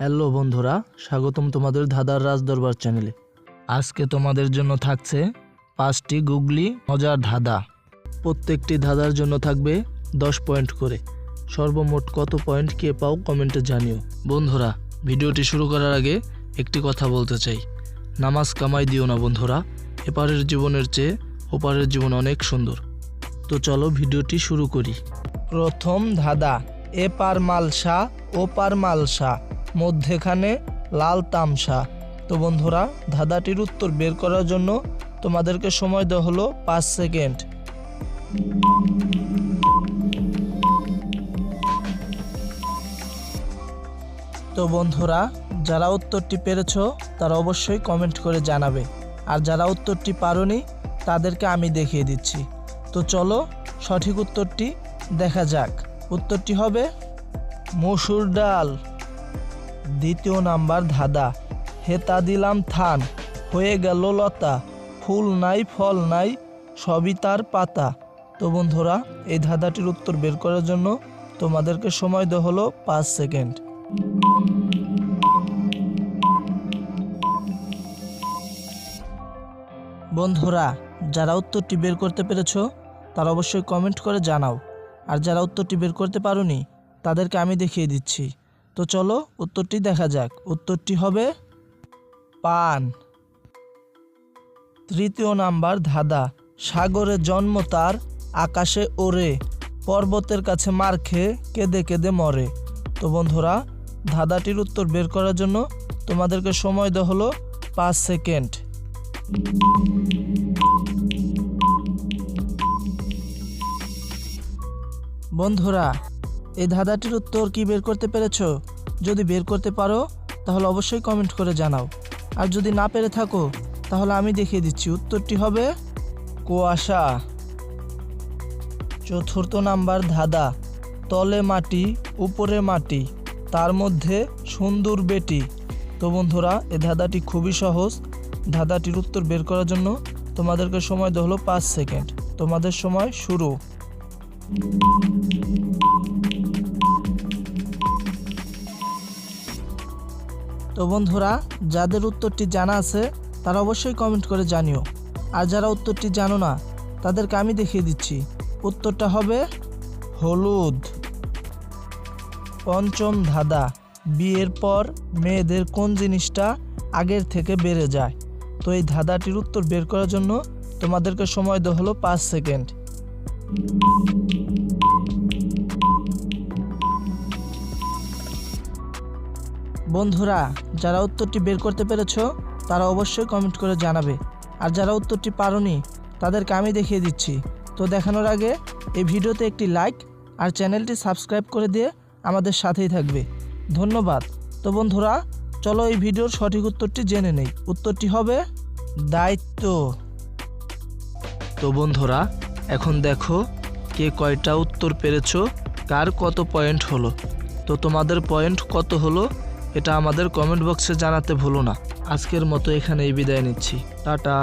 Hello বন্ধুরা, স্বাগতম তোমাদের ধাঁধার রাজ দরবার চ্যানেলে আজকে তোমাদের জন্য থাকছে পাঁচটি গুগলি মজার ধাঁধা। প্রত্যেকটি ধাঁধার জন্য থাকবে দশ পয়েন্ট করে। সর্বমোট কত পয়েন্ট কে পাও কমেন্টে জানিও। বন্ধুরা, ভিডিওটি শুরু করার আগে একটি কথা বলতে চাই। নামাজ কামাই দিও না বন্ধুরা, এপারের জীবনের চেয়ে ওপারের জীবন অনেক সুন্দর। তো চলো ভিডিওটি শুরু করি। প্রথম ধাঁধা এপার মালসা ওপার মালসা মধ্যেখানে লাল তামসা। তো বন্ধুরা, ধাঁধাটির উত্তর বের করার জন্য তোমাদেরকে সময় দেওয়া হলো পাঁচ সেকেন্ড। তো বন্ধুরা, যারা উত্তরটি পেরেছ, তারা অবশ্যই কমেন্ট করে জানাবে। আর যারা উত্তরটি পারোনি, তাদেরকে আমি দেখিয়ে দিচ্ছি। তো চলো, সঠিক উত্তরটি দেখা যাক। উত্তরটি হবে মসুর ডাল। দ্বিতীয় নাম্বার ধাঁধা। হেতা দিলাম থান, হয়ে গেল লতা। ফুল নাই, ফল নাই, সবই তার পাতা। তো বন্ধুরা, এই ধাঁধাটির উত্তর বের করার জন্য তোমাদেরকে সময় দেওয়া হলো পাঁচ সেকেন্ড। বন্ধুরা, যারা উত্তরটি বের করতে পেরেছ, তারা অবশ্যই কমেন্ট করে জানাও। আর যারা উত্তরটি বের করতে পারোনি, তাদেরকে আমি দেখিয়ে দিচ্ছি। তো চলো উত্তরটি দেখা যাক। উত্তরটি হবে পান। তৃতীয় নাম্বার ধাঁধা। সাগরে জন্ম তার, আকাশে ওরে পর্বতের কাছে মার খেয়ে কেঁদে কেঁদে মরে। তো বন্ধুরা, ধাঁধাটির উত্তর বের করার জন্য তোমাদেরকে সময় দেওয়া হলো পাঁচ সেকেন্ড। বন্ধুরা এই ধাঁধাটির উত্তর কি বের করতে পেরেছ? যদি বের করতে পারো, তাহলে অবশ্যই কমেন্ট করে জানাও। আর যদি না পেরে থাকো, তাহলে আমি দেখিয়ে দিচ্ছি। উত্তরটি হবে কুয়াশা। চতুর্থ নাম্বার ধাঁধা। তলে মাটি, উপরে মাটি, তার মধ্যে সুন্দর বেটি। তো বন্ধুরা এই ধাঁধাটি খুবই সহজ। ধাঁধাটির উত্তর বের করার জন্য তোমাদেরকে সময় দেওয়া হলো পাঁচ সেকেন্ড। তোমাদের সময় শুরু। তো বন্ধুরা, যাদের উত্তরটি জানা আছে, তারা অবশ্যই কমেন্ট করে জানিও। আর যারা উত্তরটি জানো না, তাদেরকে আমি দেখিয়ে দিচ্ছি। উত্তরটা হবে হলুদ। পঞ্চম ধাঁধা, বিয়ের পর মেয়েদের কোন জিনিসটা আগের থেকে বেড়ে যায়? তো এই ধাঁধাটির উত্তর বের করার জন্য তোমাদেরকে সময় দেওয়া হলো পাঁচ সেকেন্ড। বন্ধুরা, যারা উত্তরটি বের করতে পেরেছ, তারা অবশ্যই কমেন্ট করে জানাবে। আর যারা উত্তরটি পারোনি, তাদেরকে আমি দেখিয়ে দিচ্ছি। তো দেখানোর আগে, এই ভিডিওতে একটি লাইক আর চ্যানেলটি সাবস্ক্রাইব করে দিয়ে আমাদের সাথেই থাকবে। ধন্যবাদ। তো বন্ধুরা, চলো এই ভিডিওর সঠিক উত্তরটি জেনে নেই। উত্তরটি হবে দায়িত্ব। তো বন্ধুরা, এখন দেখো কে কয়টা উত্তর পেরেছ, কার কত পয়েন্ট হলো। তো তোমাদের পয়েন্ট কত হলো? এটা আমাদের কমেন্ট বক্সে জানাতে ভুলো না। আজকের মতো এখানেই বিদায় নিচ্ছি। টাটা।